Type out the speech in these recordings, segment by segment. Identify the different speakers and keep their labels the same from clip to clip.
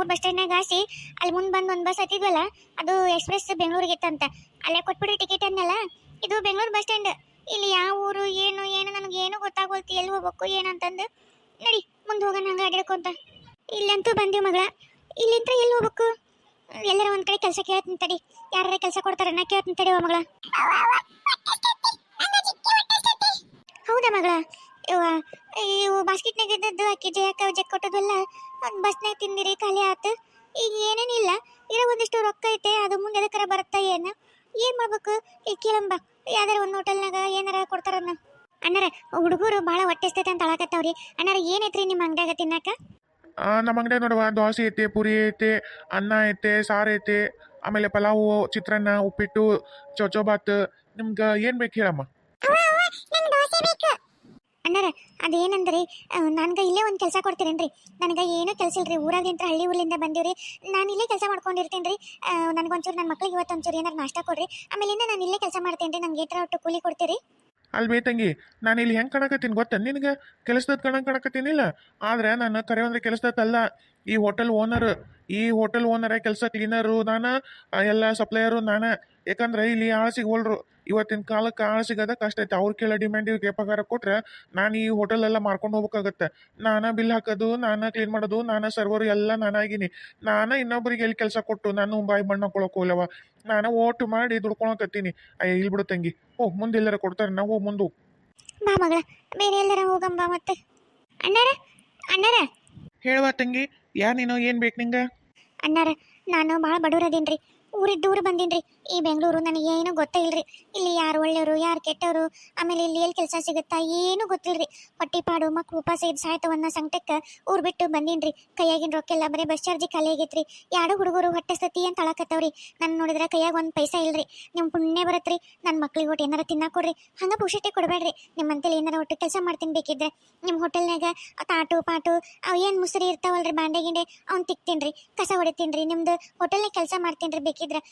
Speaker 1: ಊರ್ ಬಸ್ ಸ್ಟ್ಯಾಂಡ್ನಾಗ ಹಾಸಿ ಅಲ್ಲಿ ಮುಂದೆ ಬಂದು ಒಂದು ಬಸ್ ಹತ್ತಿದ್ವಲ್ಲ, ಅದು ಎಕ್ಸ್ಪ್ರೆಸ್ ಬೆಂಗಳೂರಿಗೆ ಇತ್ತಂತ ಅಲ್ಲೇ ಕೊಟ್ಬಿಡಿ ಟಿಕೆಟ್ ಅನ್ನಲ್ಲ, ಇದು ಬೆಂಗಳೂರು ಬಸ್ ಸ್ಟ್ಯಾಂಡ್ ಇಲ್ಲಿ ಯಾವ ಊರು, ಏನು ಏನು, ನನಗೆ ಏನು ಗೊತ್ತಾಗೋಲ್ತಿ, ಎಲ್ಲಿ ಹೋಗ್ಬೇಕು ಏನಂತಂದು ನಡಿ, ಮುಂದೆ ಹೋಗೋಣ, ಹಂಗೆ ಅಡ್ಯಾಡ್ಕೊಂತ ಇಲ್ಲಂತೂ ಬಂದೀವಿ ಮಗಳ. ಇಲ್ಲಿಂತ ಎಲ್ಲಿ ಹೋಗ್ಬೇಕು? ಎಲ್ಲರ ಒಂದ್ ಕಡೆ ಕೆಲಸ ಕೇಳ್ತೀನಿ ತಡಿ. ಯಾರ ಕೆಲಸ ಕೊಡ್ತಾರೆ ನಾ ಕೇಳ್ತೀನಿ ತಡಿ ಮಗಳ. ಹೌದಾ ಮಗಳ? ಇವ ಇವು ಬಾಸ್ಕೆಟ್ನಾಗ ಇದ್ದದ್ದು ಅಕ್ಕಿ ಜಯಕ್ಕ ಜಕ್ ಕೊಟ್ಟದಲ್ಲ ಒಂದು ಬಸ್ನಾಗ ತಿಂದಿರಿ ಖಾಲಿ ಆತು. ಈಗ ಏನೇನಿಲ್ಲ ಇರೋ ಒಂದಿಷ್ಟು ರೊಕ್ಕ ಐತೆ ಅದು ಮುಂದೆ ಅದಕ್ಕರ ಬರುತ್ತಾ ಏನು? ಏನ್ ಮಾಡ್ಬೇಕು? ಈ ಕೇಳಂಬ. ಯಾವ್ದಾರ ಒಂದು ಹೋಟೆಲ್ನಾಗ ಏನಾರ ಕೊಡ್ತಾರನ್ನ. ಅಣ್ಣಾರ ಹುಡುಗರು ಭಾಳ ಹೊಟ್ಟೆಸ್ತೈತೆ ಅಂತ ಅಳಕತ್ತಾವ್ರಿ ಅಣ್ಣಾರ ಏನೈತ್ರಿ ನಿಮ್ಮ ಅಂಗಡಿಯಾಗ ತಿನ್ನಾಕ?
Speaker 2: ನಮ್ಮ ಅಂಗಡಿಯಾಗ ನೋಡುವ ದೋಸೆ ಐತೆ ಪುರಿ ಐತೆ ಅನ್ನ ಐತೆ ಸಾರು ಐತೆ ಆಮೇಲೆ ಪಲಾವು ಚಿತ್ರಾನ್ನ ಉಪ್ಪಿಟ್ಟು ಚೊಚೋಬಾತ್. ನಿಮ್ಗೆ ಏನು ಬೇಕು ಹೇಳಮ್ಮ?
Speaker 1: ಅಣ್ಣಾರ, ಅದೇನಂದ್ರಿ? ನನ್ಗೆ ಇಲ್ಲೇ ಒಂದು ಕೆಲಸ ಕೊಡ್ತೀರೇನ್ರಿ? ನನಗೆ ಏನೂ ಕೆಲಸ ಇಲ್ರಿ ಊರಾಗಿಂತ ಹಳ್ಳಿ ಊರ್ಲಿಂದ ಬಂದೀವ್ರಿ. ನಾನು ಇಲ್ಲೇ ಕೆಲಸ ಮಾಡ್ಕೊಂಡಿರ್ತೀನಿ ರೀ ನನಗೊಂಚೂರು ನನ್ನ ಮಕ್ಳಿಗೆ ಇವತ್ತು ಒಂಚೂರು ಏನಾರು ನಾಷ್ಟ ಕೊಡ್ರಿ. ಆಮೇಲಿಂದ ನಾನು ಇಲ್ಲೇ ಕೆಲಸ ಮಾಡ್ತೀನಿ ರೀ ನಂಗೆ ಏಟ್ರ ಒಟ್ಟು ಕೂಲಿ ಕೊಡ್ತೀರಿ.
Speaker 2: ಅಲ್ಲಿ ಬೇ ತಂಗಿ, ನಾನು ಇಲ್ಲಿ ಹೆಂಗೆ ಕಾಣಕತ್ತೀನಿ ಗೊತ್ತ? ನಿನಗೆ ಕೆಲಸದ ಕಣ ಕಾಣಕತ್ತೀನಿಲ್ಲ. ಆದ್ರೆ ನಾನು ಕರೆ ಅಂದ್ರೆ ಕೆಲಸದಲ್ಲ ಈ ಹೋಟೆಲ್ ಓನರ್ ಈ ಹೋಟೆಲ್ ಓನರ ಕೆಲಸ ಕ್ಲೀನರು ನಾನು ಎಲ್ಲ ಸಪ್ಲೈಯರು ನಾನು. ಯಾಕಂದ್ರೆ ಇಲ್ಲಿ ಆಳು ಸಿಗೋಲ್ರು ಇವತ್ತಿನ ಕಾಲಕ್ಕೆ ಆಳು ಸಿಗೋದ ಕಷ್ಟ ಐತೆ. ಅವ್ರು ಕೇಳೋ ಇವ್ರಿಗೆ ಪಗಾರ ಕೊಟ್ರೆ ನಾನು ಈ ಹೋಟೆಲ್ ಎಲ್ಲ ಮಾರ್ಕೊಂಡು ಹೋಗ್ಬೇಕಾಗತ್ತೆ. ನಾನು ಬಿಲ್ ಹಾಕೋದು ನಾನು ಕ್ಲೀನ್ ಮಾಡೋದು ನಾನು ಸರ್ವರ್ ಎಲ್ಲ ನಾನಾಗಿನಿ ನಾನು ಇನ್ನೊಬ್ಬರಿಗೆ ಎಲ್ಲಿ ಕೆಲಸ ಕೊಟ್ಟು ನಾನು ಬಾಯಿ ಬಣ್ಣ ಹೋಗ್ಲವ? ನಾನು ಓಟು ಮಾಡಿ ದುಡ್ಕೊಳಕತ್ತೀನಿ. ಅಯ್ಯ ಇಲ್ಲಿ ಬಿಡು ತಂಗಿ. ಓ ಮುಂದೆ ಎಲ್ಲರ ಕೊಡ್ತಾರೆ ನಾವು ಮುಂದೆ.
Speaker 1: ಬಾ ಮಗಳ ಬೇರೆ ಎಲ್ಲರ ಹೋಗಂಬ ಮತ್ತೆ. ಅಣ್ಣರ ಅಣ್ಣರ.
Speaker 2: ಹೇಳುವ ತಂಗಿ. ಯಾ ನೀನು? ಏನು ಬೇಕು ನಿಂಗೆ?
Speaker 1: ಅಣ್ಣಾರ ನಾನು ಭಾಳ ಬಡವರದೇನ್ರಿ ಊರಿದ್ದೂರು ಊರು ಬಂದೀನ್ರಿ. ಈ ಬೆಂಗಳೂರು ನನಗೆ ಏನೂ ಗೊತ್ತೇ ಇಲ್ರಿ ಇಲ್ಲಿ ಯಾರು ಒಳ್ಳೆಯವರು, ಯಾರು ಕೆಟ್ಟವರು, ಆಮೇಲೆ ಇಲ್ಲಿ ಎಲ್ಲಿ ಕೆಲಸ ಸಿಗುತ್ತಾ ಏನೂ ಗೊತ್ತಿಲ್ರಿ. ಪಾಡು ಮಕ್ಳು ಉಪವಾಸ ಇದ್ದು ಸಾಯ್ತವನ್ನ ಸಂಕಟಕ್ಕೆ ಊರು ಬಿಟ್ಟು ಬಂದೀನ್ರಿ. ಕೈಯಾಗಿನ ರೊಕ್ಕೆಲ್ಲ ಬರೀ ಬಸ್ ಚಾರ್ಜಿ ಖಾಲಿ ಆಗೈತ್ರಿ. ಯಾರು ಹುಡುಗರು ಹೊಟ್ಟೆ ಸತಿ ಅಂತ ಅಳಕತ್ತವ್ರಿ. ನಾನು ನೋಡಿದ್ರೆ ಕೈಯಾಗ ಒಂದು ಪೈಸಾ ಇಲ್ರಿ. ನಿಮ್ಮ ಪುಣ್ಯ ಬರತ್ರಿ. ನನ್ನ ಮಕ್ಳಿಗೆ ಒಟ್ಟು ಏನಾರ ತಿನ್ನಾಕ ಕೊಡ್ರಿ. ಹಂಗೆ ಪುಷಟಿ ಕೊಡಬೇಡ್ರಿ. ನಿಮ್ಮಂತೇಳಿ ಏನಾರ ಒಟ್ಟು ಕೆಲಸ ಮಾಡ್ತೀನಿ ಬೇಕಿದ್ರೆ. ನಿಮ್ಮ ಹೋಟೆಲ್ನಾಗ ತಾಟು, ಪಾಟು, ಅವು ಏನು ಮುಸುರಿ ಇರ್ತಾವಲ್ರಿ ಬಾಂಡೆ ಗಿಂಡೆ, ಅವ್ನು ತಿಕ್ತೀನಿ ರೀ ಕಸ ಹೊಡಿತೀನಿ ರೀ ನಿಮ್ದು ಹೋಟೆಲ್ನಾಗ ಕೆಲಸ ಮಾಡ್ತೀನಿ ರೀ ಬೇಕಿದ್ರೆ.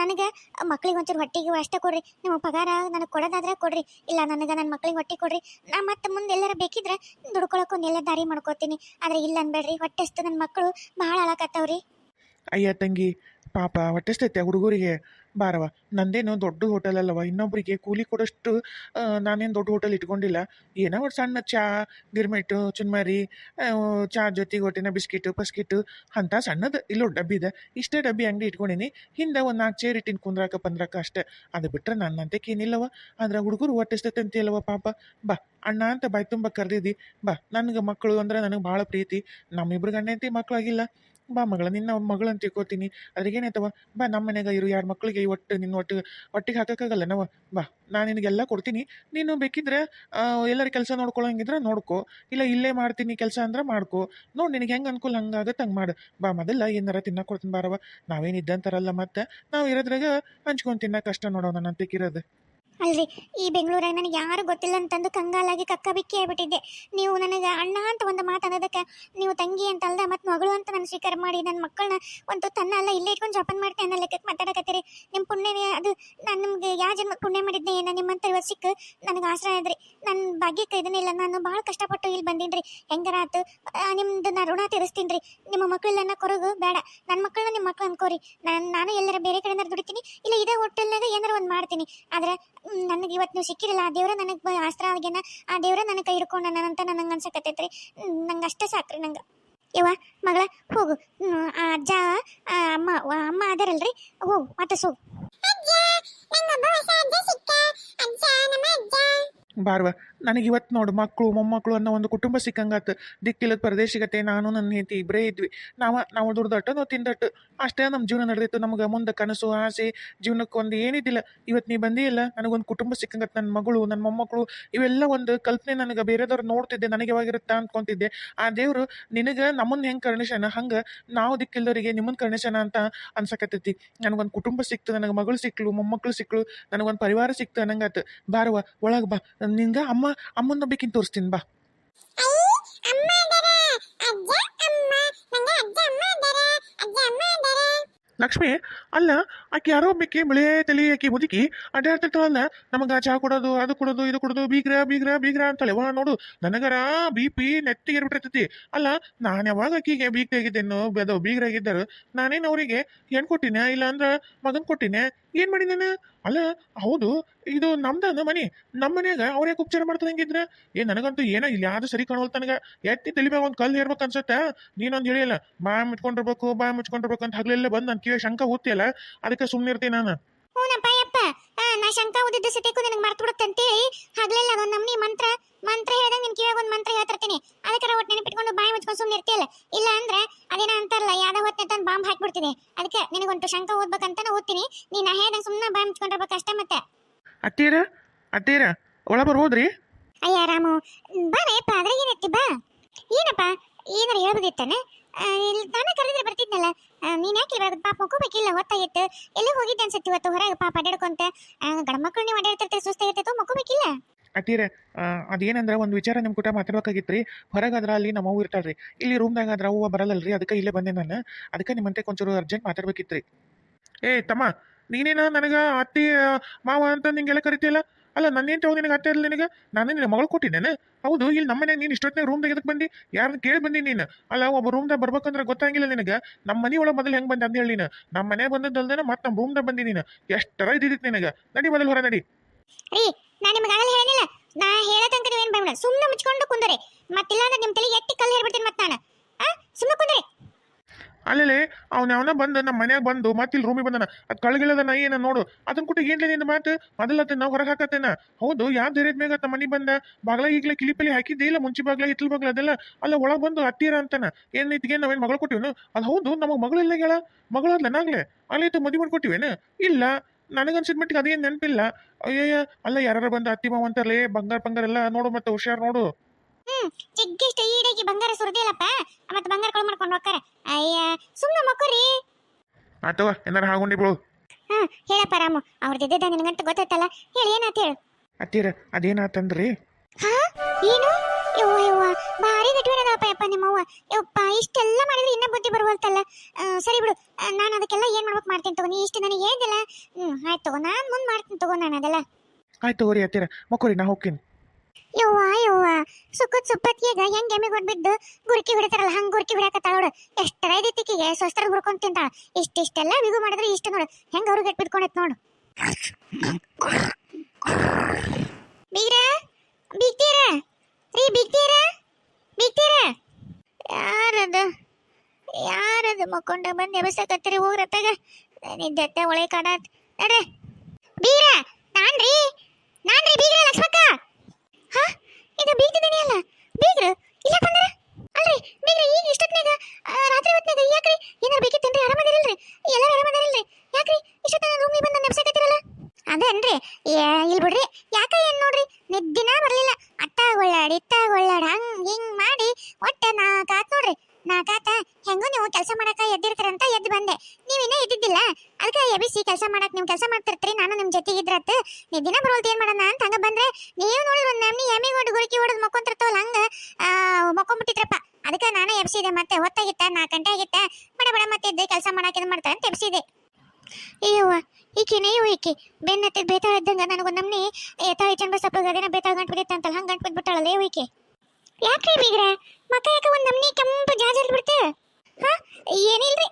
Speaker 1: ನನಗೆ ಮಕ್ಳಿಗೆ ಒಂಚೂರು ಹೊಟ್ಟಿಗೆ ಅಷ್ಟೇ ಕೊಡ್ರಿ. ನಿಮ್ಮ ಪಗಾರ ನನಗೆ ಕೊಡೋದಾದ್ರೆ ಕೊಡ್ರಿ. ಇಲ್ಲ ನನಗೆ ನನ್ನ ಮಕ್ಳಿಗೆ ಹೊಟ್ಟೆ ಕೊಡ್ರಿ. ನಾ ಮತ್ತೆ ಮುಂದೆ ಎಲ್ಲರ ಬೇಕಿದ್ರೆ ದುಡ್ಕೊಳಕ್ಕೆ ಎಲ್ಲ ದಾರಿ ಮಾಡ್ಕೋತೀನಿ. ಆದ್ರೆ ಇಲ್ಲ ಅನ್ಬೇಡ್ರಿ ಹೊಟ್ಟೆಷ್ಟು ನನ್ನ ಮಕ್ಕಳು ಭಾಳ ಅಳಕತ್ತವ್ರಿ.
Speaker 2: ಅಯ್ಯ ತಂಗಿ, ಪಾಪ ಹೊಟ್ಟೆಷ್ಟೈತೆ ಹುಡುಗರಿಗೆ. ಬಾರವ ನಂದೇನು ದೊಡ್ಡ ಹೋಟೆಲ್ ಅಲ್ಲವ ಇನ್ನೊಬ್ಬರಿಗೆ ಕೂಲಿ ಕೊಡೋಷ್ಟು ನಾನೇನು ದೊಡ್ಡ ಹೋಟೆಲ್ ಇಟ್ಕೊಂಡಿಲ್ಲ. ಏನೋ ಒಂದು ಸಣ್ಣ ಚಾ ಗಿರ್ಮಿಟ್ಟು ಚುನ್ಮರಿ ಚಹಾ ಜೊತೆಗೆ ಒಟ್ಟಿನ ಬಿಸ್ಕಿಟು, ಪಸ್ಕಿಟು ಅಂಥ ಸಣ್ಣದು, ಇಲ್ಲೋ ಡಬ್ಬಿ ಇದೆ ಇಷ್ಟೇ ಡಬ್ಬಿ ಅಂಗಡಿ ಇಟ್ಕೊಂಡಿನಿ. ಹಿಂದೆ ಒಂದು ನಾಲ್ಕು ಚೇರ್ ಇಟ್ಟಿನ ಕುಂದ್ರಾಕ ಪಂದ್ರಾಕ ಅಷ್ಟೇ. ಅದು ಬಿಟ್ಟರೆ ಏನಿಲ್ಲವ. ಆದ್ರೆ ಹುಡುಗರು ಹೊಟ್ಟೆಸ್ತೈತೆ ಅಂತೀಯಲ್ಲವ ಪಾಪ. ಬಾ, ಅಣ್ಣ ಅಂತ ಬಾಯ್ ತುಂಬ ಕರೆದಿದ್ದಿ ಬಾ, ನನಗೆ ಮಕ್ಕಳು ಅಂದ್ರೆ ನನಗೆ ಭಾಳ ಪ್ರೀತಿ. ನಮ್ಮಿಬ್ರು ಗಂಡ ಹೆಂಡತಿ ಮಕ್ಕಳಾಗಿಲ್ಲ ಬಾ ಮಗಳ, ನಿನ್ನ ಮಗಳು ಅಂತ ತಿಳ್ಕೊತೀನಿ ಅದ್ರಿಗೇನೈತವ ಬಾ ನಮ್ಮ ಮನೆಗೆ ಇರು, ಯಾರ ಮಕ್ಕಳಿಗೆ ಒಟ್ಟು, ನಿನ್ನ ಒಟ್ಟು, ಒಟ್ಟಿಗೆ ಹಾಕೋಕ್ಕಾಗಲ್ಲ. ನಾವು ಬಾ, ನಾನು ನಿನಗೆಲ್ಲ ಕೊಡ್ತೀನಿ. ನೀನು ಬೇಕಿದ್ರೆ ಎಲ್ಲರ ಕೆಲಸ ನೋಡ್ಕೊಳ್ಳೋಂಗಿದ್ರೆ ನೋಡ್ಕೊ. ಇಲ್ಲ ಇಲ್ಲೇ ಮಾಡ್ತೀನಿ ಕೆಲಸ ಅಂದ್ರೆ ಮಾಡ್ಕೊ. ನೋಡಿ ನಿನಗೆ ಹೆಂಗೆ ಅನುಕೂಲ ಹಂಗಾಗತ್ತೆ ಹಂಗೆ ಮಾಡು. ಬಾ ಮೊದಲ ಏನಾರ ತಿನ್ನಕ್ಕೆ ಕೊಡ್ತೀನಿ ಬಾರವ ನಾವೇನು ಇದ್ದಂತಾರಲ್ಲ ಮತ್ತೆ? ನಾವು ಇರೋದ್ರಾಗ ಹಂಚ್ಕೊಂಡು ತಿನ್ನಕ್ಕೆ ಕಷ್ಟ ನೋಡೋಣ ನನ್ನ ತೆಗಿರೋದು
Speaker 1: ಅಲ್ರಿ, ಈ ಬೆಂಗಳೂರಾಗ ನನಗೆ ಯಾರು ಗೊತ್ತಿಲ್ಲ ಅಂತಂದು ಕಂಗಾಲಾಗಿ ಕಕ್ಕ ಬಿಕ್ಕಿ ಆಗ್ಬಿಟ್ಟಿದ್ದೆ ನೀವು ನನಗೆ ಅಣ್ಣ ಅಂತ ಒಂದು ಮಾತು ಅನ್ನೋದಕ್ಕೆ ನೀವು ತಂಗಿ ಅಂತ ಅಲ್ದ ಮತ್ತು ಮಗಳು ಅಂತ ನಾನು ಸ್ವೀಕಾರ ಮಾಡಿ ನನ್ನ ಮಕ್ಕಳನ್ನ ಒಂದು ತನ್ನ ಅಲ್ಲ ಇಲ್ಲೇ ಇಟ್ಕೊಂಡು ಜೋಪಾನ ಮಾಡ್ತೇನೆ ಅನ್ನೋ ಲೆಕ್ಕಕ್ಕೆ ಮಾತಾಡಕತ್ತೀರಿ. ನಿಮ್ಮ ಪುಣ್ಯವೇ ಅದು. ನಾನು ನಿಮ್ಗೆ ಯಾವ ಜನ್ಮ ಪುಣ್ಯ ಮಾಡಿದ್ದೆ ಏನೋ? ನಿಮ್ಮಂತ ಇವತ್ತು ಸಿಕ್ಕ ನನಗೆ ಆಶ್ರಯ ಅದ್ರಿ. ನನ್ನ ಭಾಗ್ಯಕ್ಕೆ ಇದನ್ನಿಲ್ಲ. ನಾನು ಭಾಳ ಕಷ್ಟಪಟ್ಟು ಇಲ್ಲಿ ಬಂದೀನಿ ರೀ ಹೆಂಗಾರ ಆತು? ನಿಮ್ದು ನಾ ಋಣ ತೀರಿಸ್ತೀನಿ ರೀ ನಿಮ್ಮ ಮಕ್ಕಳನ್ನ ಕೊರಗು ಬೇಡ. ನನ್ನ ಮಕ್ಕಳನ್ನ ನಿಮ್ಮ ಮಕ್ಕಳು ಅನ್ಕೋರಿ. ನಾನು ನಾನು ಎಲ್ಲರ ಬೇರೆ ಕಡೆ ದುಡಿತೀನಿ. ಇಲ್ಲ ಇದೇ ಹೋಟೆಲ್ನಾಗ ಏನಾರು ಒಂದು ಮಾಡ್ತೀನಿ. ಆದ್ರೆ ನನಗೆ ಇವತ್ತು ನೀವು ಸಿಕ್ಕಿರಲ್ಲ. ಆ ದೇವ್ರ ನನಗೆ ಆಸ್ತ್ರ ಆಗ್ಯಾನ ಆ ದೇವ್ರ ನನಗೆ ಕೈ ಹಿಡ್ಕೊಂಡನ ಅಂತ ನನಗೆ ಅನ್ಸಕತ್ತೈತ್ರಿ ನಂಗೆ ಅಷ್ಟೇ ಸಾಕ್ರಿ ನಂಗೆ. ಯವ್ವ, ಮಗಳ, ಹೋಗು. ಆ ಅಜ್ಜ ಅಮ್ಮ ಅಮ್ಮ ಅದಾರಲ್ರಿ. ಹೋಗು ಮತ್ತೆ ಹೋಗು.
Speaker 2: ಬಾರ್ವ ನನಗೆ ಇವತ್ತು ನೋಡು ಮಕ್ಕಳು ಮೊಮ್ಮಕ್ಕಳು ಅನ್ನೋ ಒಂದು ಕುಟುಂಬ ಸಿಕ್ಕಂಗಾತು. ದಿಕ್ಕಿಲ್ಲದ ಪ್ರದೇಶಗತೆ, ನಾನು ನನ್ನ ಹೆಂಡತಿ ಇಬ್ಬರೇ ಇದ್ವಿ. ನಾವು ನಾವು ದುಡ್ದಟ್ಟು, ನಾವು ತಿಂದಟ್ಟು. ಅಷ್ಟೇ ನಮ್ಮ ಜೀವನ ನಡೆದಿತ್ತು ನಮ್ಗೆ ಮುಂದೆ ಕನಸು, ಆಸೆ ಜೀವನಕ್ಕೆ ಒಂದು ಏನಿದ್ದಿಲ್ಲ. ಇವತ್ತು ನೀ ಬಂದಿಲ್ಲ ನನಗೊಂದು ಕುಟುಂಬ ಸಿಕ್ಕಂಗತ್ತೆ ನನ್ನ ಮಗಳು ನನ್ನ ಮೊಮ್ಮಕ್ಕಳು ಇವೆಲ್ಲ ಒಂದು ಕಲ್ಪನೆ ನನಗೆ ಬೇರೆದವ್ರು ನೋಡ್ತಿದ್ದೆ, ನನಗೆ ಯಾವಾಗಿರುತ್ತಾ ಅಂದ್ಕೊಂತಿದ್ದೆ ಆ ದೇವರು ನಿನಗೆ ನಮ್ಮನ್ನ ಹೆಂಗೆ ಕರ್ಣಿಸನ ಹಂಗೆ ನಾವು ದಿಕ್ಕಿಲ್ಲದವರಿಗೆ ನಿಮ್ಮನ್ನ ಕರ್ಣಿಸನ ಅಂತ ಅನ್ಸಕತ್ತೈತಿ. ನನಗೊಂದು ಕುಟುಂಬ ಸಿಕ್ತು, ನನಗೆ ಮಗಳು ಸಿಕ್ಕಳು ಮೊಮ್ಮಕ್ಕಳು ಸಿಕ್ಕಳು ನನಗೊಂದು ಪರಿವಾರ ಸಿಕ್ತು ಅನ್ನಂಗಾತು. ಬಾರವ, ಒಳಗೆ ಬಾ ನಿಂಗೆ ಅಮ್ಮ ಅಮ್ಮನ ಬೇಕಿನ್ ತೋರಿಸ್ತೀನಿ, ಬಾ. ಲಕ್ಷ್ಮಿ, ಅಲ್ಲ, ಆಕಿ ಯಾರೋ ಒಬ್ಬಾಕಿ ಮಳೆ ತಲೆ ಆಕಿ ಮುದುಕಿ ಅಡ್ಡಾಡ್ತಿರ್ತಾಳಲ್ಲ ನಮಗ ಚಹಾ ಕೊಡೋದು, ಅದು ಕೊಡೋದು, ಇದು ಕೊಡೋದು, ಬೀಗ್ರ ಬೀಗ್ರ ಬೀಗ್ರ ಅಂತಾಳೆ. ವಾ, ನೋಡು, ನನಗರ ಬಿ ಪಿ ನೆತ್ತಿಗೆ ಇರ್ಬಿಟ್ಟಿರ್ತೈತಿ ಅಲ್ಲ, ನಾನು ಯಾವಾಗ ಆಕಿಗೆ ಬೀಗ್ ತೆಗಿದ್ದೇನು ಅದು ಬೀಗ್ರಾಗಿದ್ದರು ನಾನೇನು ಅವರಿಗೆ ಹೆಣ್ ಕೊಟ್ಟಿನ ಇಲ್ಲ ಅಂದ್ರ ಮಗನ್ ಕೊಟ್ಟಿನ? ಏನ್ ಮಾಡಿದ್ದೇನೆ ಅಲ್ಲ, ಹೌದು ಇದು ನಮ್ದನ ಮನಿ. ನಮ್ಮ ಮನೆಯಾಗ ಅವ್ರ ಉಪಚಾರ ಮಾಡ್ತಾರೆ ಹಂಗಿದ್ರೆ ಏ, ನನಗಂತೂ ಏನೋ ಇಲ್ಲಿ ಯಾವ್ದು ಸರಿ ಕಾಣುವಲ್ ತನಗ. ಎತ್ತಿ ತಲಿ ಮ್ಯಾಗ ಒಂದು ಕಲ್ಲು ಹೇರ್ಬೇಕು ಅನ್ಸತ್ತ? ನೀನೊಂದು ಹೇಳಿಲ್ಲ ಬಾಯ್ ಮುಚ್ಕೊಂಡಿರ್ಬೇಕು ಬಾಯ್ ಮುಚ್ಕೊಂಡಿರ್ಬೇಕು ಅಂತ ಹಗಲೆಲ್ಲ ಬಂದು ನನ್ನ ಕಿವಿ ಶಂಕ ಊತಿಯಲ್ಲ ಅದಕ್ಕೆ ಸುಮ್ಮನೆ ಇರ್ತೀನಿ ನಾನು.
Speaker 1: ಹ್ಞೂನಪ್ಪ ಯಪ್ಪ. ನಾ ಶಂಕ ಓದಿದ್ದ ಸತೇಕು ನಿನಗೆ ಮರ್ತು ಬಿಡುತ್ತೆ ಅಂತೇಳಿ ಹಗಲೆಲ್ಲ ನಮ್ನಿ ಮಂತ್ರ ಮಂತ್ರ ಹೇಳಿದಾಗ ನಿನ್ ಕಿವಿಯಾಗ ಒಂದು ಮಂತ್ರ ಹೇಳ್ತಿರ್ತೀನಿ. ಅದಕ್ಕೆ ಒಟ್ಟು ನೆನಪಿಟ್ಕೊಂಡು ಬಾಯಿ ಮುಚ್ಕೊಂಡು ಸುಮ್ಮನೆ ಇರ್ತೀಯಲ್ಲ? ಇಲ್ಲ ಅಂದ್ರೆ ಅದೇನ ಅಂತಾರಲ್ಲ, ಯಾವ್ದೋ ಹೊತ್ತೆ ತಂದು ಬಾಂಬ್ ಹಾಕ್ಬಿಡ್ತೀನಿ. ಅದಕ್ಕೆ ನಿನಗೊಂದು ಶಂಕ ಓದ್ಬೇಕಂತ ಓದ್ತೀನಿ ನೀನು ಹೇಳ್ದಂಗೆ ಸುಮ್ಮನೆ ಬಾಯಿ ಮುಚ್ಕೊಂಡಿರ್ಬೇಕು
Speaker 2: ಅತ್ತೀರ? ಅತ್ತೀರ? ಒಳ ಬರ್ಬೋದ್ರಿ?
Speaker 1: ಅಯ್ಯ ರಾಮು ಬಾರಪ್ಪ ಅದ್ರಾಗ ಏನೈತಿ ಬಾ. ಏನಪ್ಪ? ಏನಾರ ಹೇಳ್ಬೋದಿತ್ತಾನೆ? ತಾನೇ ಕರೆದ್ರೆ ಬರ್ತಿದ್ನಲ್ಲ? ನೀನ್ ಯಾಕೆ ಇವಾಗ ಪಾಪ ಮಕ್ಕೋಬೇಕಿಲ್ಲ ಹೊತ್ತಾಗಿತ್ತು. ಎಲ್ಲಿ ಹೋಗಿದ್ದೆ ಅನ್ಸತ್ತಿ ಇವತ್ತು ಹೊರಗೆ ಪಾಪ ಅಡ್ಡಾಡ್ಕೊಂತ ಗಂಡ ಮಕ್ಕಳು ನೀವು ಅಡ್ಯಾಡ್ತಿರ್ತೀರಿ ಸುಸ್ತಾಗಿರ್ತೈತೋ ಮಕ್ಕೋಬೇಕಿಲ್ಲ.
Speaker 2: ಅತ್ತೀರ ಅದೇನಂದ್ರೆ ಒಂದು ವಿಚಾರ ನಿಮ್ಮ ಕೂಟ ಹೊರಗೆ ಅದ್ರ ಅಲ್ಲಿ ನಮ್ಮ ಅವ್ವ ಇರ್ತಾಳ್ರಿ. ಇಲ್ಲಿ ರೂಮ್ದಾಗ ಆದ್ರೆ ಅವ್ವ ಬರಲ್ಲಲ್ರಿ ಅದಕ್ಕೆ ಇಲ್ಲೇ ಬಂದೆ ನಾನು. ಅದಕ್ಕೆ ನಿಮ್ಮಂತೆ ಕೊಂಚೂರು ಅರ್ಜೆಂಟ್ ಮಾತಾಡ್ಬೇಕಿತ್ತು ರೀ ಏ ತಮ್ಮ ನೀನೇನ ನನಗ ಅತ್ತಿ ಮಾವ ಅಂತ ನಿಂಗೆಲ್ಲ ಕರಿತಿಲ್ಲ ಅಲ್ಲ ನನ್ನೇನ್ ತಗೋ ನಿನಗೆ ಅತ್ತೆ ಇರಲಿ ನಿನಗೆ? ನಾನು ನಿನ್ನ ಮಗಳು ಕೊಟ್ಟಿದ್ದೇನೆ. ಹೌದು, ಇಲ್ಲಿ ನಮ್ಮನೆ ನೀನು ಇಷ್ಟೊತ್ತಿನ ರೂಮ್ ತೆಗೆದಕ್ ಬಂದು? ಯಾರನ್ನ ಕೇಳಿ ಬಂದಿ ನೀನು? ಅಲ್ಲ, ಒಬ್ಬ ರೂಮ್ದಾಗ ಬರ್ಬೇಕಂದ್ರೆ ಗೊತ್ತಾಗಿಲ್ಲ ನಿನಗೆ. ನಮ್ಮ ಮನೆ ಒಳಗೆ ಮೊದಲು ಹೆಂಗೆ ಬಂದೆ ಅಂತ ಹೇಳಿ ನೀನು. ನಮ್ಮ ಮನೆ ಬಂದದ್ದಲ್ದೇನ ಮತ್ತೆ ನಮ್ಮ ರೂಮ್ದಾಗ ಬಂದಿ ನೀನು. ಎಷ್ಟರ ಇದ್ದಿದ್ದು ನಿನಗೆ? ನಡಿ ಮೊದಲು ಹೊರ, ನಡಿ.
Speaker 1: ರೀ, ನಾನು ನಿಮಗೆ ಹೇಳಿಲ್ಲ ನಾ ಹೇಳೋ ತನಕ ನೀವೇನು ಸುಮ್ಮನೆ ಮುಚ್ಕೊಂಡು ಕುಂದರೆ. ಮತ್ತಿಲ್ಲ ಅಂದ್ರೆ ನಿಮ್ಮ ತಲೆಗೆ ಎತ್ತಿ ಕಲ್ಲು ಹೇಳ್ಬಿಡ್ತೀನಿ ಮತ್ತೆ ನಾನು.
Speaker 2: ಅಲ್ಲೇ ಅವ್ನ ಅವನ ಬಂದು ನಮ್ಮ ಮನ್ಯಾಗ ಬಂದು, ಮತ್ತೆ ಇಲ್ಲಿ ರೂಮಿಗೆ ಬಂದನ. ಅದು ಕಳಗಿಲ್ಲದ ನಾ ಏನ ನೋಡು. ಅದನ್ನ ಕೊಟ್ಟು ಏನ್ಲೇ ನಿನ್ನ ಮಾತು? ಮೊದಲ ನಾವು ಹೊರಗೆ ಹಾಕತ್ತೇನ? ಹೌದು ಯಾವ ಧೈರ್ಯದ ಮ್ಯಾಗ ನಮ್ಮ ಮನೆ ಬಂದ? ಬಾಗ್ಲ ಈಗ್ಲೇ ಕಿಲಿಪಲಿ ಹಾಕಿದ್ದೆ ಇಲ್ಲ, ಮುಂಚೆ ಬಾಗ್ಲ, ಹಿತ್ತಲ ಬಾಗ್ಲ ಅದೆಲ್ಲ. ಅಲ್ಲ, ಒಳಗೆ ಬಂದು ಹತ್ತೀರ ಅಂತಾನ. ಏನ್ ಇದ್ಗೆ ನಾವೇನು ಮಗಳು ಕೊಟ್ಟಿವನು? ಅದು ಹೌದು, ನಮಗೆ ಮಗಳು ಇಲ್ಲ ಹೇಳ ಮಗಳು ಅಲ್ಲೇ ಅಲ್ಲೈತೆ ಮದುವೆ ಮಾಡ್ಕೊಟ್ಟಿವೇನು? ಇಲ್ಲ. ನನಗನ್ಸಿದ ಮಟ್ಟಿಗೆ ಅದೇನು ನೆನಪಿಲ್ಲ. ಅಯ್ಯಯ್ಯ, ಅಲ್ಲ ಯಾರು ಬಂದು ಅತ್ತಿ ಮಾವ ಅಂತಾರಲೇ ಬಂಗಾರ ಬಂಗಾರ ಎಲ್ಲ ನೋಡು ಮತ್ತೆ ಹುಷಾರ್ ನೋಡು.
Speaker 1: ಹ್ಮ್ ಚಿಗ್ಗಿಷ್ಟ ಈಡಾಗಿ ಬಂಗಾರ ಸುರಿದಿಲ್ಲಪ್ಪ. ಮತ್ತೆ ಬಂಗಾರ ಕಳು ಮಾಡ್ಕೊಂಡು ಹೋಗ್ತಾರ ಅಯ್ಯ ಸುಮ್ಮನೆ ಮಕ್ಕೋರಿ.
Speaker 2: ಆತವ ಏನಾರ ಹಾಗೊಂಡಿ ಬಿಡು.
Speaker 1: ಹಾ ಹೇಳಪ್ಪ ರಾಮು ಅವ್ರದ್ದಿದ್ದ ನಿನಗಂತ ಗೊತ್ತಾಯ್ತಲ್ಲ ಹೇಳಿ ಏನಾತ ಹೇಳು.
Speaker 2: ಅತ್ತೀರ ಅದೇನಾತಂದ್ರಿ?
Speaker 1: ಹಾ ಏನು? ಯವ್ವ ಯವ್ವ ಭಾರಿ ಗಟ್ಟಿಬಿಡದಪ್ಪ ಯಪ್ಪ ನಿಮ್ಮವ್ವ. ಯಪ್ಪ ಇಷ್ಟೆಲ್ಲ ಮಾಡಿದ್ರೆ ಇನ್ನೂ ಬುದ್ಧಿ ಬರುವಲ್ತಲ್ಲ. ಆ, ಸರಿ ಬಿಡು ನಾನು ಅದಕ್ಕೆಲ್ಲ ಏನು ಮಾಡ್ಬೇಕು ಮಾಡ್ತೀನಿ ತಗೋ. ನೀ ಇಷ್ಟು ನನಗೆ ಹೇಳ್ದಿಲ್ಲ. ಹ್ಞೂ ಆಯ್ತು ತಗೋ ನಾನು ಮುಂದೆ ಮಾಡ್ತೀನಿ ತಗೋ ನಾನು ಅದೆಲ್ಲ.
Speaker 2: ಆಯ್ತು ತಗೋರಿ ಅತ್ತೀರ ಮಕ್ಕೋರಿ ನಾ ಹೋಗ್ತೀನಿ.
Speaker 1: ಯವ್ವ ಯವ್ವ. ಸುಕ್ಕದ ಸುಪ್ಪತ್ತಿಯಾಗ ಹೆಂಗ್ ಎಮ್ಮೆ ಕೊಟ್ಬಿದ್ದು ಗುರ್ಕಿ ಹೊಡಿತಾರಲ್ಲ, ಹಂಗ್ ಗುರ್ಕಿ ಹೊಡ್ಯಾಕತ್ತಾಳ ನೋಡು ಎಷ್ಟರ ಇದೈತಿಕಿಗೆ ಸ್ವಸ್ಥರ ಹುರ್ಕೊಂಡ್ ತಿಂತಾಳ. ಇಷ್ಟಿಷ್ಟೆಲ್ಲ ಬಿಗು ಮಾಡಿದ್ರೆ ಇಷ್ಟ ನೋಡು. ಹೆಂಗ್ ಅವ್ರಿಗೆ ಗಟ್ಟಿ ಬಿಟ್ಕೊಂಡೈತ್ ನೋಡು. ಬೀಗ್ರ, ಬೀಗ್ತೀರ? ರೀ, ಬೀಗ್ತೀರ? ಬೀಗ್ತೀರ? ಯಾರದು? ಯಾರದು ಮಕ್ಕೊಂಡ ಬಂದು ಎಬಸಕತ್ತೀರಿ ಹೋಗ್ರತ್ತಾಗ ನಿದ್ದೆತ್ತೆ ಒಳೆ ಕಾಡತ್ ನಡ್ರಿ ಬೀಗ್ರ, ನಾನ್ರಿ. ನಾನ್ರಿ ಬೀಗ್ರ ಲಕ್ಷ್ಮಕ್ಕ ಹಾ ಇದು ಬೀಗ್ತಿದ್ದೀನಿ ಅಲ್ಲ ಬೀಗ್ರು ಇಲ್ಲ ಬಂದ್ರ ಅಲ್ರಿ ಬೀಗ್ರ ಈಗ ಇಷ್ಟೊತ್ನಾಗ ಆ, ರಾತ್ರಿ ಹೊತ್ನಾಗ ಯಾಕ್ರಿ ಏನಾರ ಬೇಕಿತ್ತೇನ್ರಿ ಆರಾಮದಿರಲ್ರಿ ಎಲ್ಲರೂ ಆರಾಮದಿರಲ್ರಿ ಯಾಕ್ರಿ ಇಷ್ಟೊತ್ತನ ರೂಮಿಗೆ ಬಂದು ನೆಪ್ಸಕತ್ತಿರಲ್ಲ ಅದೇನ್ರಿ ಏ ಇಲ್ಲಿ ಬಿಡ್ರಿ ಯಾಕ ಏನ್ ನೋಡ್ರಿ ನಿದ್ದಿನ ಬರ್ಲಿಲ್ಲ ಅತ್ತ ಒಳ್ಳಾಡಿ ಇತ್ತ ಒಳ್ಳಾಡಿ ಹಂಗ್ ಹಿಂಗ್ ಮಾಡಿ ಒಟ್ಟ ನಾಕಾತ್ ನೋಡ್ರಿ ನಾಕಾತ ಹೆಂಗೋ ನೀವು ಕೆಲಸ ಮಾಡಕ ಎದ್ದಿರ್ತೀರಂತ ಎದ್ದು ಬಂದೆ. ನೀವಿನ್ನ ಎದ್ದಿದ್ದಿಲ್ಲ. ಅದಕ್ಕೆ ಎಬಿಸಿ ಕೆಲಸ ಮಾಡಕ್ ನೀವು ಕೆಲಸ ಮಾಡ್ತಿರ್ತೀರಿ. ನಾನು ನಿಮ್ ಜೊತೆಗೆ ಇದ್ರತ್ ದಿನ ಬರೋಲ್ ಏನ್ ಮಾಡೋಣ ಅಂತ ಹಂಗ ಬಂದ್ರೆ ನೀವು ನೋಡಿದ್ರೆ ಒಂದು ನಮ್ನಿ ಎಮ್ಮಿ ಹೊಡೆದು ಗುಳಿಕೆ ಹೊಡೆದು ಮಕ್ಕೊಂತಿರ್ತಾವಲ್ಲ ಹಂಗ ಮಕ್ಕೊಂಬಿಟ್ಟಿದ್ರಪ್ಪ. ಅದಕ್ಕೆ ನಾನು ಎಬ್ಸಿದೆ ಮತ್ತೆ ಹೊತ್ತಾಗಿತ್ತ? ನಾಲ್ಕು ಗಂಟೆ ಆಗಿತ್ತ? ಬಡ ಬಡ ಮತ್ತೆ ಎದ್ದು ಕೆಲಸ ಮಾಡಕ್ಕೆ ಇದು ಮಾಡ್ತಾರೆ ಅಂತ ಎಬ್ಸಿದೆ. ಅಯ್ಯವ್ವ ಈಕೆನೇ ಇವು ಈಕೆ. ಬೆನ್ನತ್ತಿದ ಬೇತಾಳ ನನಗೆ ನನಗೊಂದು ನಮ್ನಿ ತಾಳಿ ಚಂದ ಸಪ್ಪ ಅದೇನ ಬೇತಾಳ ಗಂಟು ಬಿದ್ದಿತ್ತ ಅಂತಲ್ಲ ಹಂಗೆ ಗಂಟು ಬಿಟ್ಬಿಟ್ಟಾಳಲ್ಲ ಇವು ಈಕೆ. ಯಾಕ್ರಿ ಬೀಗ್ರ? ಮಕ್ಕ ಯಾಕೆ ಒಂದು ನಮ್ನಿ ಕೆಂಪು ಜಾಜಲ್ ಬಿಡ್ತೆ? ಹಾ? ಏನಿಲ್ರಿ,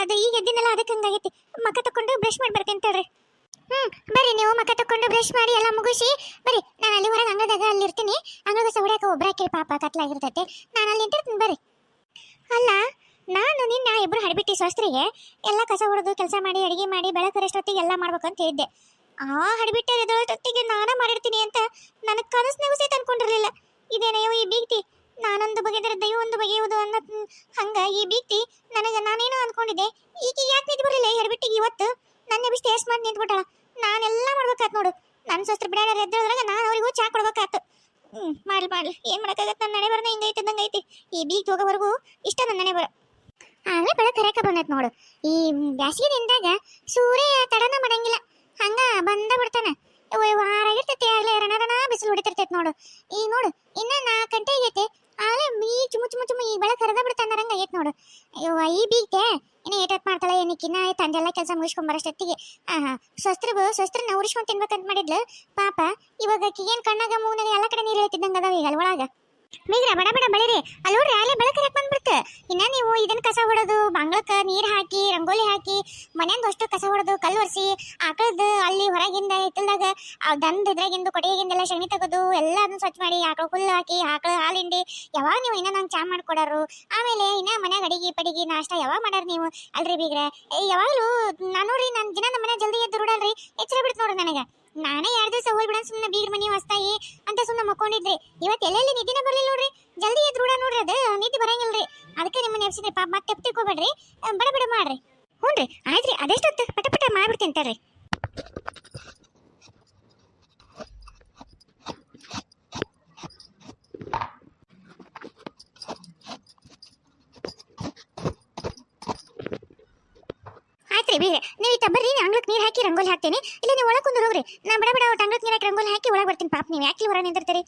Speaker 1: ಅದು ಈಗ ಎದ್ದಿನಲ್ಲ ಅದಕ್ಕೆ ಹಂಗಾಗೈತಿ. ಮಕ್ಕ ತಕೊಂಡು ಬ್ರಷ್ ಮಾಡಿ ಬರ್ತೀನಿ ತಡ್ರಿ ಹ್ಮ್, ಬರ್ರಿ ನೀವು ಮಕ್ಕ ತಕೊಂಡು ಬ್ರಷ್ ಮಾಡಿ ಎಲ್ಲ ಮುಗಿಸಿ, ಬರ್ರಿ, ನಾನು ಅಲ್ಲಿ ಹೊರಗೆ ಅಂಗದಾಗ ಅಲ್ಲಿ ಇರ್ತೀನಿ. ಅಂಗದಾಗ ಒಬ್ರ ಕೇಳಿ ಪಾಪ ಕತ್ಲಾಗಿರ್ತೈತೆ. ನಾನು ಅಲ್ಲಿ ನಿಂತಿರ್ತೀನಿ, ಬರ್ರಿ. ಅಲ್ಲ, ನಾನು ನಿನ್ನ ಇಬ್ಬರು ಹಡಿಬಿಟ್ಟಿ ಸ್ವಸ್ತ್ರಿಗೆ ಎಲ್ಲ ಕಸ ಹೊಡೆದು ಕೆಲಸ ಮಾಡಿ, ಅಡಿಗೆ ಮಾಡಿ ಬೆಳಕರಷ್ಟೊತ್ತಿಗೆ ಎಲ್ಲ ಅಂತ ಹೇಳಿದ್ದೆ. ಆ ಹಡಿಬಿಟ್ಟೆ ಎದೊಳಷ್ಟೊತ್ತಿಗೆ ನಾನೇ ಮಾಡಿರ್ತೀನಿ ಅಂತ ನನಗೆ ಕನಸ್ನಾಗೂ ಸಹಿತ ಅನ್ಕೊಂಡಿರಲಿಲ್ಲ ಇದೇನೋ ಈ ಬೀಗ್ತಿ? ನಾನೊಂದು ಬಗೆದರೆ ದೈವ ಒಂದು ಬಗೆಯುವುದು ಅನ್ನೋ ಹಂಗ ಈ ಬೀಕ್ತಿ ನನಗೆ ನಾನೇನು ಅನ್ಕೊಂಡಿದ್ದೆ. ಈಕೆ ಯಾಕೆ ನಿಂತು ಬರಲಿಲ್ಲ ಈ ಹಡಿಬಿಟ್ಟಿಗೆ ಇವತ್ತು ನನ್ನ ಬಿಸ್ತು ಎಷ್ಟು ಮಾಡಿ ನಿಂತ್ಬಿಟ್ಟಾಳ? ನಾನೆಲ್ಲ ಮಾಡ್ಬೇಕಾತ್ ನೋಡು. ನನ್ನ ಸೊಸ್ತ್ರ ಬಿಡಾಡ ಎದ್ದೊಳಗೆ ನಾನು ಅವರಿಗೂ ಚಾ ಕೊಡ್ಬೇಕಾತು. ಹ್ಞೂ ಮಾಡ್ಲಿ ಮಾಡ್ಲಿ. ಏನ್ ಮಾಡೋಕ್ಕಾಗತ್ತೆ ನನ್ನ ನಡೆ ಬರೋಣ ಹಿಂಗೈತೆ ಐತಿ ಈ ಬೀಗ್ ಹೋಗೋವರೆಗೂ ಇಷ್ಟ ನನ್ನ ನಡೆ ಬರೋ ಆಗ್ಲೇ ಬೆಳೆ ಕರೆಕ ಬಂದೈತ್ ನೋಡು. ಈ ಬ್ಯಾಸಿಗೆ ದಿನದಾಗ ಸೂರ್ಯ ತಡನ ಮಾಡಂಗಿಲ್ಲ. ಹಂಗ ಬಂದ ಬಿಡ್ತಾನೆ. ವಾರ ಆಗ್ಲೇ ರಣ ರಣ ಬಿಸಿಲು ಹೊಡಿತಿರ್ತೈತಿ ನೋಡು. ಈಗ ನೋಡು, ಇನ್ನ ನಾಲ್ಕು ಗಂಟೆ ಆಗೈತೆ. ಆಗ್ಲೇ ಮೀ ಚುಮು ಚುಮು ಚುಮು ಈ ಬೆಳೆ ಕರೆದ ಬಿಡ್ತಾನ ರಂಗ ಆಗೈತೆ ನೋಡು. ಅಯ್ಯೋ, ಈ ಬೀಗ್ತೆ ಇನ್ನು ಏಟತ್ ಮಾಡ್ತಾಳೆ ಏನಕ್ಕಿನ್ನ ತಂದೆಲ್ಲ ಕೆಲಸ ಮುಗಿಸ್ಕೊಂಡ್ ಬರೋಷ್ಟೊತ್ತಿಗೆ. ಆಹಾ ಸ್ವಸ್ತ್ರಗೂ ಸ್ವಸ್ತ್ರನ ಉರಿಸ್ಕೊಂಡು ತಿನ್ಬೇಕಂತ ಮಾಡಿದ್ಲು. ಪಾಪ, ಇವಾಗ ಏನ್ ಕಣ್ಣಾಗ ಮೂನಾಗ ಎಲ್ಲ ಕಡೆ ನೀರು ಹೇಳ್ತಿದ್ದಂಗ ಅದಾವ ಈಗ ಒಳಗ. ಬೀಗ್ರ ಬಡ ಬಡ ಬಳಿರಿ ಅಲ್ಲಿ ನೋಡ್ರಿ, ಅಲ್ಲೇ ಬೆಳಕು ಹಾಕಿ ಬಂದ್ಬಿಡ್ತು. ಇನ್ನ ನೀವು ಇದನ್ನ ಕಸ ಹೊಡೋದು, ಬಂಗ್ಲಕ್ಕ ನೀರು ಹಾಕಿ, ರಂಗೋಲಿ ಹಾಕಿ ಮನೆಯಿಂದ ಅಷ್ಟು ಕಸ ಹೊಡೆದು, ಕಲ್ಲು ಒರೆಸಿ ಆಕಳದ್ದು ಅಲ್ಲಿ ಹೊರಗಿಂದ ಹಿತ್ತಲ್ದಾಗ ದಂದ ಇದ್ರಾಗಿಂದು, ಕೊಟ್ಟಿಗೆಗಿಂದೆಲ್ಲ ಸಗಣಿ ತೆಗೆದು ಎಲ್ಲ ಅದನ್ನ ಸ್ವಚ್ಛ ಮಾಡಿ, ಆಕಳ ಹುಲ್ಲು ಹಾಕಿ, ಆಕಳ ಹಾಲಿಂಡಿ ಯಾವಾಗ ನೀವು ಇನ್ನ ನಂಗೆ ಚಾ ಮಾಡ್ಕೊಡಾರು? ಆಮೇಲೆ ಇನ್ನ ಮನ್ಯಾಗ ಅಡಿಗೆ, ಪಡಿಗೆ, ನಾಷ್ಟ ಯಾವಾಗ ಮಾಡಾರ ನೀವು? ಅಲ್ರಿ ಬೀಗ್ರೆ ಯಾವಾಗ್ಲೂ ನಾನು ನೋಡ್ರಿ ನನ್ನ ದಿನ ನಮ್ಮ ಮನೆ ಜಲ್ದಿ ಎದ್ದು ರೂಡಲ್ರಿ, ಎಚ್ಚರ ಬಿಡ್ತು ನೋಡ್ರಿ ನನಗೆ. ನಾನೇ ಎರಡು ದಿವಸ ಹೋಗ್ಬಿಡ ಸುಮ್ಮನೆ ಬೀಗ್ರ ಮನೆ ಹೊಸ್ತಾಯಿ ಅಂತ ಸುಮ್ಮನೆ ಮಕ್ಕೊಂಡಿದ್ರಿ. ಇವತ್ತು ಎಲ್ಲೆಲ್ಲಿ ನಿದ್ದಿನೇ ಬರಲಿಲ್ಲ ನೋಡ್ರಿ. ಜಲ್ದಿ ಎದ್ದು ರೂಢ ನೋಡ್ರಿ ಅದು. ನಿದ್ದೆ ಬರಂಗಿಲ್ರಿ. ಅದಕ್ಕೆ ನಿಮ್ಮನ್ನ ಎಬ್ಸಿದ್ರಿ. ಪಾಪ ಮತ್ತೆ ತೆಪ್ಪ ತಿಳ್ಕೊಬೇಡ್ರಿ. ಬಡ ಬಡ ಮಾಡ್ರಿ. ಹ್ಞೂ ಆಯ್ತ್ರಿ. ಅದೆಷ್ಟೊತ್ತು? ಪಟ ಪಟ ಮಾಡ್ಬಿಡ್ತೀನಿ ತಡ್ರಿ. ಬೀಗ್ರೆ ನೀವು ಇತ್ತ ಬರ್ರಿ ಅಂಗ್ಳಕ್ಕೆ ನೀರು ಹಾಕಿ ರಂಗೋಲಿ ಹಾಕ್ತೀನಿ. ಇಲ್ಲ, ನೀವು ಒಳಗೆ ಕುಂದು ಹೋಗ್ರಿ. ನಾ ಬಡ ಬಡ ಅಂಗ್ಳಕ್ಕೆ ನೀರು ಹಾಕಿ ರಂಗೋಲಿ ಹಾಕಿ ಒಳಗೆ ಬರ್ತೀನಿ. ಪಾಪ, ನೀವು ಯಾಕೆ ಹೊರ ನಿಂತಿರ್ತೀರಿ?